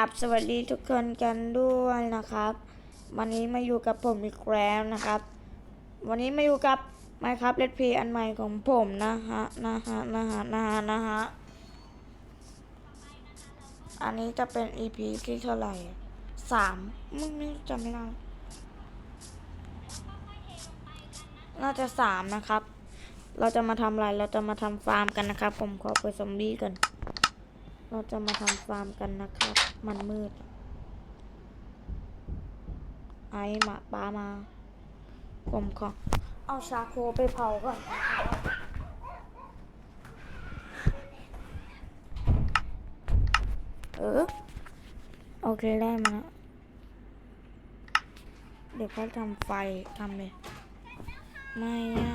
อับสวัสดีทุกคนกันด้วยนะครับ วันนี้มาอยู่กับผมอีกแล้วนะครับ วันนี้มาอยู่กับ Minecraft Let's Play อันใหม่ของผมนะฮะนะฮะนะฮะนะฮะนะฮะอันนี้จะเป็น EP ที่เท่าไหร่สามไม่ไม่จำไม่ได้น่าจะสามนะครับ เราจะมาทำอะไร เราจะมาทำฟาร์มกันนะครับ ผมขอเปิดซอมบี้กัน เราจะมาทำฟาร์มกันนะครับ มันมืด ไอ้มาปลามา ผมขอเอาชาโคไปเผาก่อน เออ โอเคได้มาเดี๋ยวเขาทำไฟทำเลยไม่อะ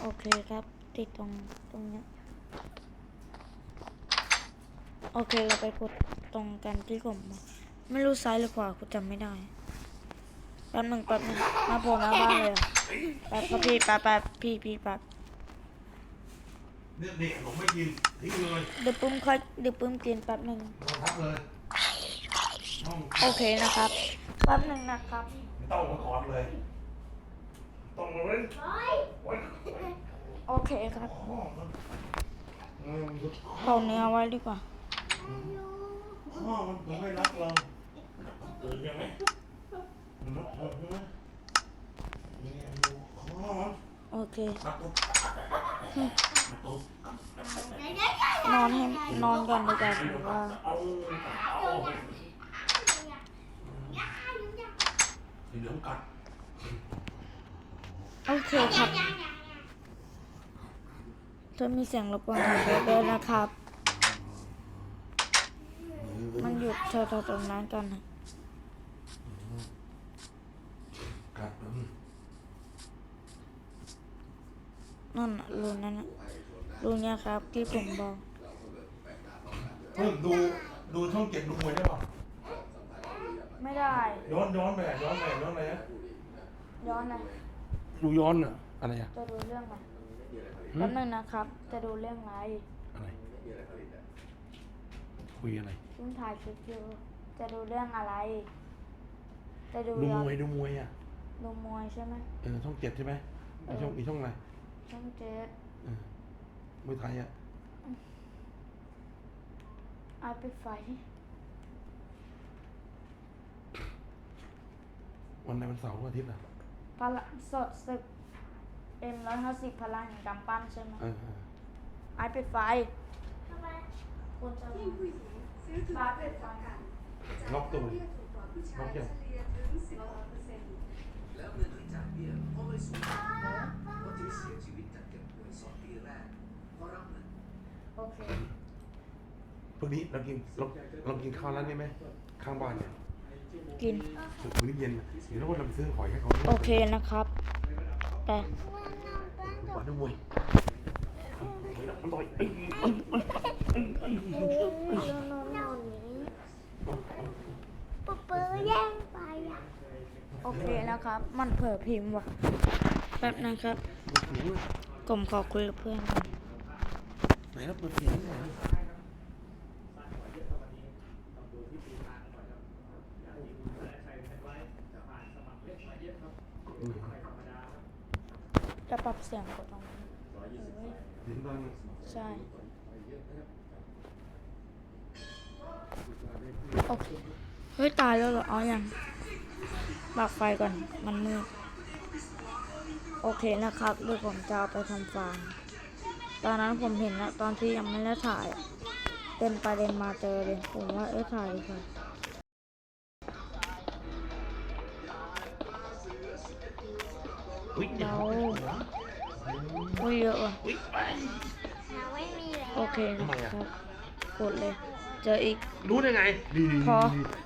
โอเคครับ ติดตรงตรงเนี้ย โอเคเราไปกดตรงกันที่ผมบอกไม่รู้ซ้ายหรือขวากูจำไม่ได้แป๊บหนึ่งแป๊บหนึ่งมาโผล่หน้าบ้านเลยเหรอแป๊บครับพี่แป๊บแป๊บพี่พี่แป๊บเนี่ยเด็กผมไม่กินทิ้งเลยเดี๋ยวปุ้มค่อยเดี๋ยวปุ้มกินแป๊บหนึ่งนอนทับเลยต้องโอเคนะครับแป๊บหนึ่งนะครับไม่ต้องมากอดเลยต้องเลยไว้โอเคครับพ่อมันเออมันเผาเนื้อไว้ดีกว่า พ่อมันมันไม่รักเราตื่นยังไงมันรักเราใช่ไหมเนี่ยดูพ่อมันโอเค รักตุ๊กตุ๊กนอนให้นอนก่อนดีกว่าผมว่าเอาเอาสีเหลืองกัดโอเคครับถ้ามีเสียงรบกวนขอโทษด้วยนะครับ มันหยุดเธอๆตรงนั้นกันนะกัดมันนั่นน่ะรูนั่นน่ะรูเนี่ยครับ ที่ผมบอกเพิ่มดูดูช่องเจ็ดดูมวยได้ป่ะไม่ได้ ย้อนย้อนไปอะย้อนไปย้อนอะไรนะย้อนนะดูย้อนอะอะไรอะจะดูเรื่องอะไรแป๊บนึงนะครับ จะดูเรื่องอะไรอะไรคุยอะไร เพิ่งถ่ายคลิปอยู่ จะดูเรื่องอะไร จะดูดูย้อนมวยดูมวยอะดูมวยใช่ไหมเออช่องเจ็ดใช่ไหมมีช่องมีช่องอะไรช่องเจ็ดเออมวยไทยอะไอไปไฟวันไหนวันเสาร์วันอาทิตย์อะพลังสดศึกเอ็มร้อยห้าสิบพลังแห่งกำปั้นใช่ไหมเออเออไอไปไฟคุ ณจะมาไปไฟล็อกตัวล็อกยังแล้วเมื่อถึงจากเบี้ยก็ไม่สูญก็ถือเสียชีวิตจากเก็บป่วยสองปีแรกก็รับเงินโอเคพรุ่งนี้เรากินเราเรากินข้าวร้านนี้ไหมข้างบ้านเนี่ยกินมื้อเย็นน่ะเดี๋ยวเราเราไปซื้อหอยให้เขาโอเคนะครับ แต่ก่อนดูมวยอร่อย เอ้ยเอ้ยเอ้ยเอ้ยเอ้ยเอ้ยปุ๊บปื้แย่งไปอะโอเคนะครับ มันเผลอพิมพ์ว่ะแป๊บนะครับหนูผมขอคุยกับเพื่อนไหนแล้วเปิดเสียงไหนอยจะปรับเสียงกดตรงนี้ใช่ โอเค เฮ้ย ตายแล้วเหรอ เอาอย่างปรับไฟก่อน มันมืด โอเคนะครับเดี๋ยวผมจะเอาไปทำฟาร์ม ตอนนั้นผมเห็นนะตอนที่ยังไม่ได้ถ่าย เป็นประเด็นมาเจอเลย ผมว่าเออถ่ายดีกว่าอุ้ยเราอุ้ยเยอะว่ะ อุ้ยไป เราไม่มีแล้ว โอเคนะครับกดเลย เจออีก รู้ได้ไง นี่พอ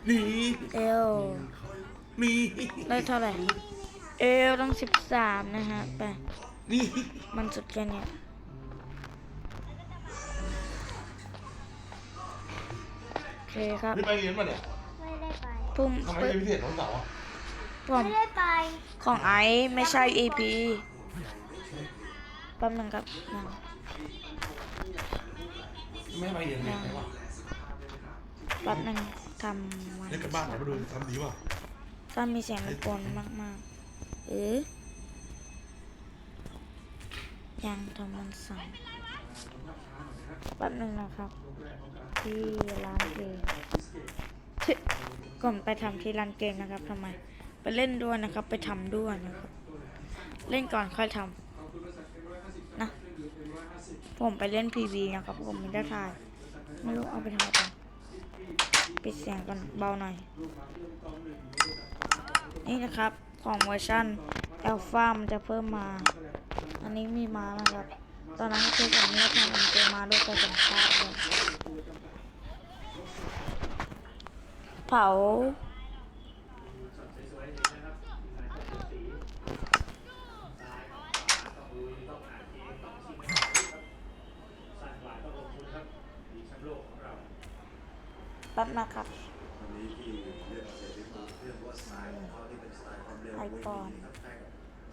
นี่เอลนี่ได้เท่าไหร่ เอลต้องสิบสามนะฮะไปนี่มันสุดแค่เนี้ยโอเคครับนี่ไปเรียนมาเนี่ยไม่ได้ไป พุ่มทำไมเรียนพิเศษของเสาร์อะผมไม่ได้ไป ของไอซ์ไม่ใช่ EP แป๊บนึงครับยัง ไม่ไปเรียนเนี่ยไหนวะ แป๊บหนึงทำมันเล่นกันบ้านไหนมาดูทำดีป่ะถ้ามีเสียงรบกวนมากๆเออยังทำมันสั่นแป๊บหนึงนะครับ ที่ร้านเกมเฮ้ยก่อนไปทำที่ร้านเกมนะครับทำไม ไปเล่นด้วยนะครับ ไปทำด้วยนะครับ เล่นก่อนค่อยทำนะ ผมไปเล่นพีวีนะครับ ผมไม่ได้ถ่าย ไม่รู้เอาไปทำอะไร ปิดเสียงกันเบาหน่อย นี่นะครับของเวอร์ชันอัลฟามันจะเพิ่มมา อันนี้มีมานะครับ ตอนนั้นคือผมไม่ได้ทำมันเจมมาด้วยแต่ผมพลาดเลยเผา แป๊บนะครับวันนี้ที่เลือกเสร็จที่ผมเลือกว่าสไตล์ของเขาที่เป็นสไตล์ความเร็วไอปอนครับใช่ครับ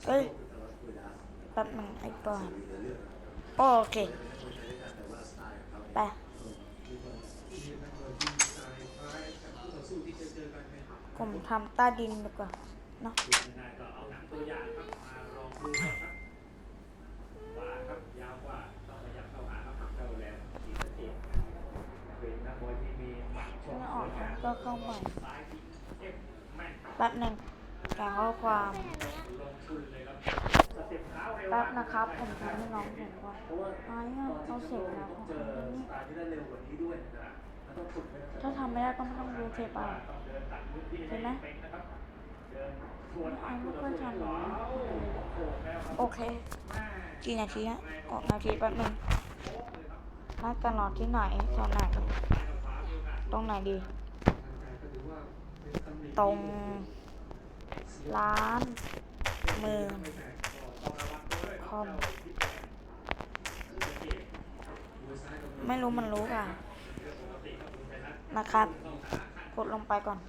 เอ้ยแต่ว่าคุยดาแป๊บหนึงไอปอนมีเรื่องโอเคแต่ว่าสไตล์ของเขาไปผมทำใต้ดินดีกว่าเนาะ ป๊บหนึ่งการข้อความลงทุนเลยครับสเต็ปเท้าเร็วแป๊บนะครับ ผมทำให้น้องผมก่อนเพราะว่าไอ้อะเอาเสร็จแล้วต้องเจอสไตล์ที่ได้เร็วกว่านี้ด้วยนะครับมันต้องฝึกไว้ตั้งแต่ถ้าทำไม่ได้ก็ไม่ต้องดูเทปเอาต้องเดินตัดพื้นที่ให้เห็นไหมเป็นนะครับเดินทวนไอ้ไม่ค่อยทำหรหรออโค้งแล้วครับโอเค กี่นาทีฮะออกนาทีแป๊บหนึ่งน่าจะนอนที่ไหนตอนไหน ตรงไหนดี ตรงร้านมือคอมไม่รู้มันรู้ป่ะ นะครับ กดลงไปก่อน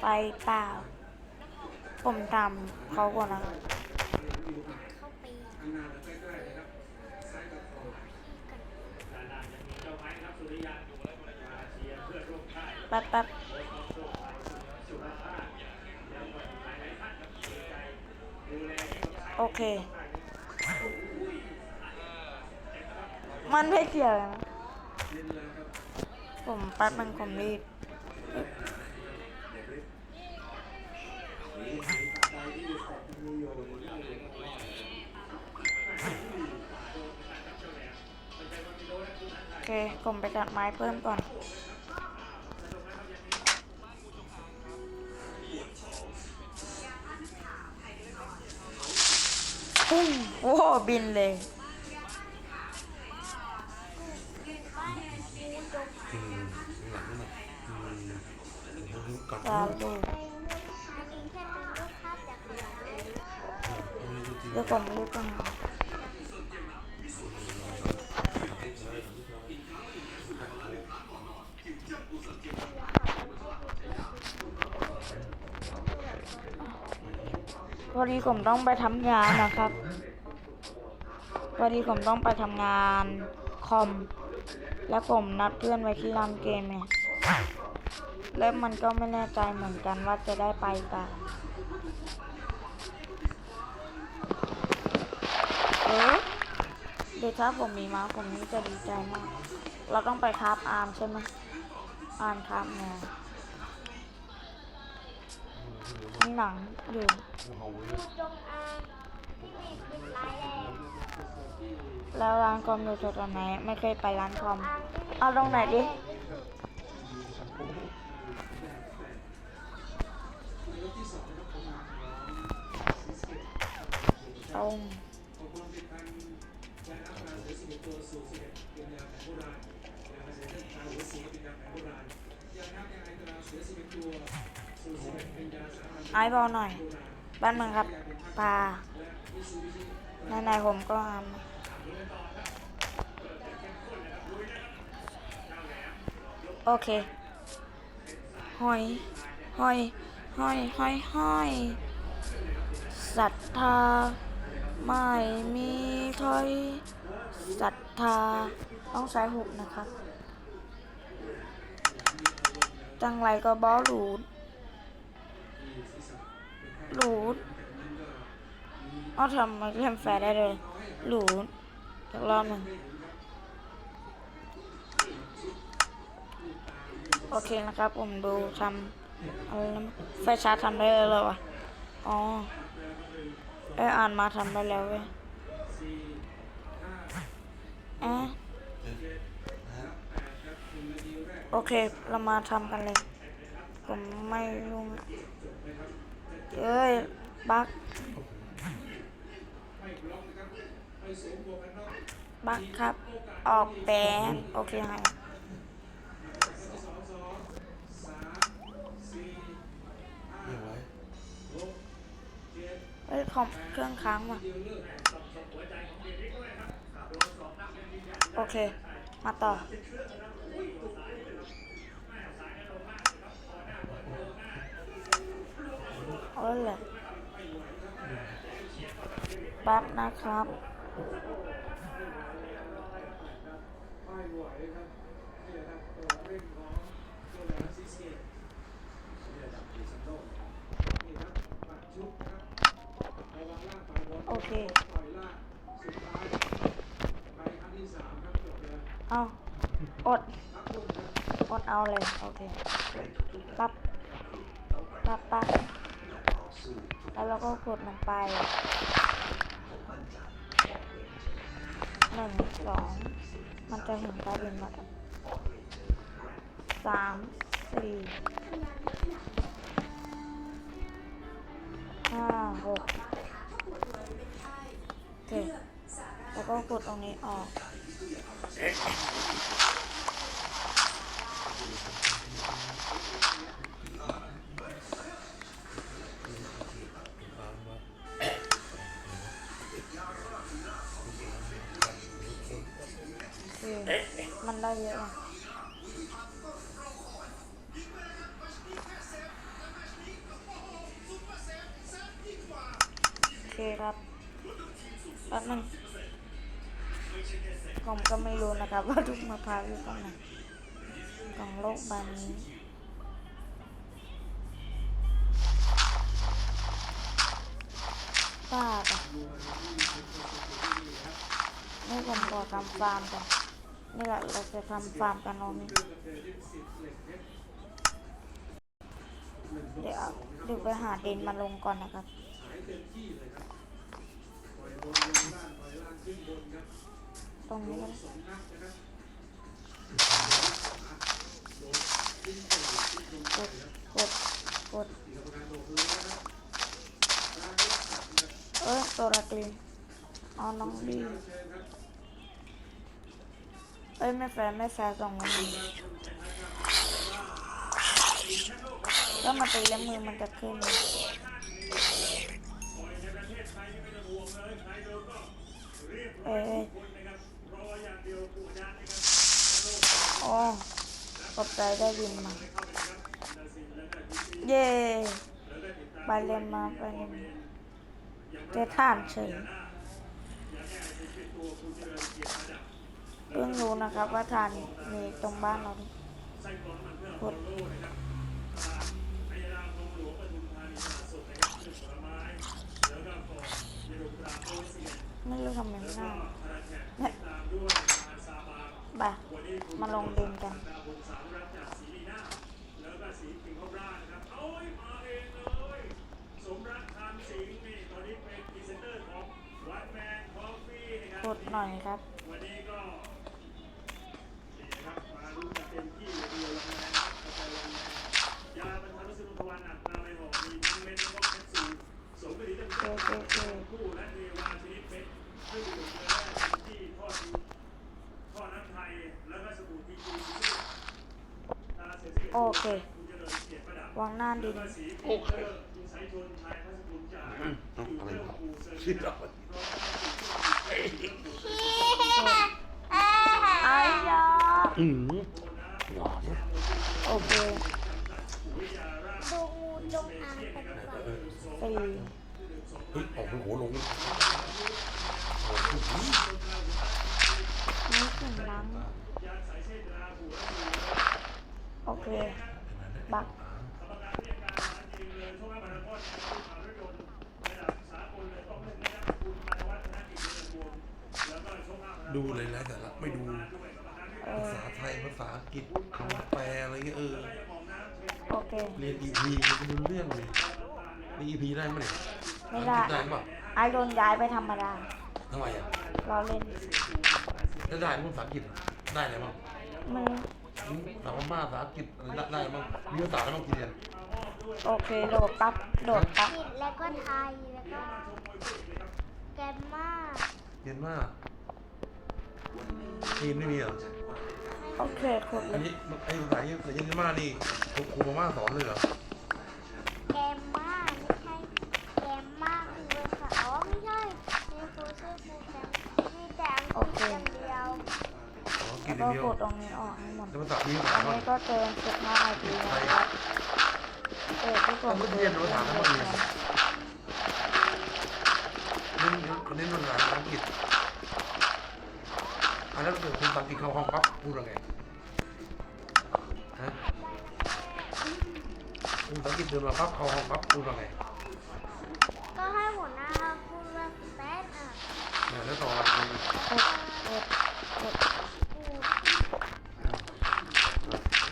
ไปเปล่า ผมทำเขาก่อนนะไป แป๊บแป๊บโอเค มันไม่เกี่ยวนะผมแป๊บมันผมรีบโอเคผมไปตัดไม้เพิ่มก่อน โอ้บินเลยอืมหลังนั่นน่ะอืมกัดตาดูอันเป็นเดี๋ยวผมรีบก่อนพอดีผมต้องไปทำงานนะครับ พอดีผมต้องไปทำงานคอม แล้วผมนัดเพื่อนไว้ที่ร้านเกมไงแล้วมันก็ไม่แน่ใจเหมือนกันว่าจะได้ไปเปล่าเอ๊ะเดี๋ยวถ้าผมมีมาผมนี่จะดีใจมาก เราต้องไปคราฟอาร์มใช่ไหมอาร์มคราฟแนวมีหนังอยู่ แล้วร้านคอมอยู่ตรงไหนไม่เคยไปร้านคอม เอาตรงไหนดิตรงไอ้บอลหน่อย บ้านเมึงครับปลา นในๆผมก็ทำโอเค หอย หอย หอย หอย หอยศรัทธา ไม่มีถอยศรัทธา ต้องใช้หุบนะครับ จังไรก็บอหลูดหลูด เอาทำมาเล่นแฟร์ได้เลยหลูดอีกรอบหนึ่งโอเคนะครับ ผมดูทำอะไรนะไฟชาร์จทำได้เลยเหรอวะอ๋อเอยอ่านมาทำได้แล้วเว้ยเอะโอเค เรามาทำกันเลย ผมไม่ยุ่งเอ้ย บัก บักครับ ออกแบนโอเคให้เรียบร้ยเอ้ยคอมเครื่องค้างว่ะ โอเค มาต่อเอาเลยแหละแป๊บนะครับ โอเคเอาอด อดเอาเลย โอเคปั๊บปั๊บปั๊บแล้วเราก็กดมันไป หนึ่งสองมันจะเห็นใต้ดินมาสามสี่ห้าหกโอเคแล้วก็กดตรงนี้ออก มันได้เยอะอะโอเคครับแป๊บนึงผมก็ไม่รู้นะครับว่าทุกมะพร้าวอยู่ตรงไหนของโลกใบนี้ป้าปะนี่ผมขอทำฟาร์มก่อน นี่แหละเราจะทำฟาร์มกันเรานี่เดี๋ยวเดี๋ยวไปหาเดนมาลงก่อนนะครับตรงนี้กดกดกดเออตัวระลีอ๋อน้องดี เอ้ยไม่แฟร์ไม่แฟร์สองมันดีถ้าตีแล้วมือมันจะขึ้นเอ้ยโอ้กดใจได้วินมา เย้ไปเล่นมาไปเล่นมาเจอท่านเฉย เพิ่งรู้นะครับว่าทานมีตรงบ้านเราด้วยกดไม่รู้ทำไมไม่ได้เนี่ยไปมาลงดินกันแล้วก็สีขิงข้าวราดนะครับโอ้ยมาเองเลยสมรักทานสิงห์นี่ตอนนี้เเสียสีโอเคคุณเจริญเกียรติประดับวางหน้าดินโอเคคุณสายชนชายพัสดุลจากเอาอะไรเจ้าวะปูเซอร์คิดวิสเอาไอ้ยาอืมหวานโอเคดูงูจงอางกันก่อนสี่เฮ้ยออกหัวลง ไม่เสียงดังโอเค บักดูเลยแล้วแต่ละไม่ดูภาษาไทยภาษาอังกฤษคำแปลอะไรเงี้ยเออโอเคเรียน EP มันก็ดูเรื่องเลยนี่ EP ได้ไหมเนี่ยไม่ได้ได้ปะไอโดนย้ายไปธรรมดาทำไมอะเราเล่นถ้าได้ภาษาอังกฤษได้อะไรบ้างมัน อืมภาษาพม่าภาษาอังกฤษอะไรได้ได้บ้างมีภาษาอะไรบ้างกี่เรียนโอเคโดดปั๊บโดดปั๊บผิดแล้วก็ไทยแล้วก็แกมมาเรียนมากจีนไม่มีเหรอโอเคขุดเลอันยนี้ไอ้ภาษาญี่ปุ่นพม่านี่ครูครูพม่าสอนเลยเหรอ แกมมาไม่ใช่แกมมาคือภาษาอ๋อไม่ใช่นี่ครูชื่อครูแกมมีแต่อังกฤษอย่างเดียว อ๋ออัง กฤแล้ษวอย่างเดียวก็กดตรงนี้ออกให้หมดแล้วภาษามีภาษาอันบ้างนี้ก็เจอสิบห้านาทีนะครับเออที่ผมต้องเรียนภาษาทั้งหมดเลยเน้นเน้นภาษาอังกฤษอันนั้นเกิดคุณตังกินเข้าห้องปั๊บพูดว่าไงฮะคุณตังกินเดินมาปั๊บเข้าห้องปั๊บพูดว่าไงก็ให้หัวหน้าพูดว่าสเตทอะ เนี่ยแล้วต่อกดกดกด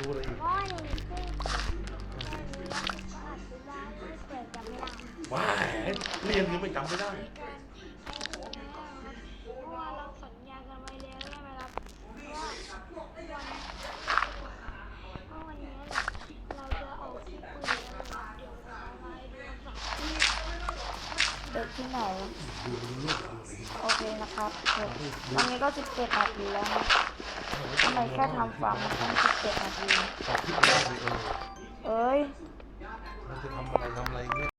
พูดดูอะไรอีกก้อนหนึ่งพูดแค่นี้แล้วก็อธิบายให้เกิดจำไม่ได้ว้ายเรียนยังไม่จำไม่ได้เพราะว่าเราสัญญากันไว้แล้วใช่ไหมครับว่าวันว่าวันนี้เราจะเอาที่ปืนนะครับเดี๋ยวเราเอามาให้ดูสักทีเด็กที่ไหนดูดูลูกดูอะไรอีกโอเคนะครับกดวันนี้ก็สิบเจ็ดนาทีแล้วนะทำไมแค่ทำฟาร์มมันต้องสิบเจ็ดนาที สองที่ทำอะไรเออเอ้ย มันจะทำอะไรทำอะไรเนี่ย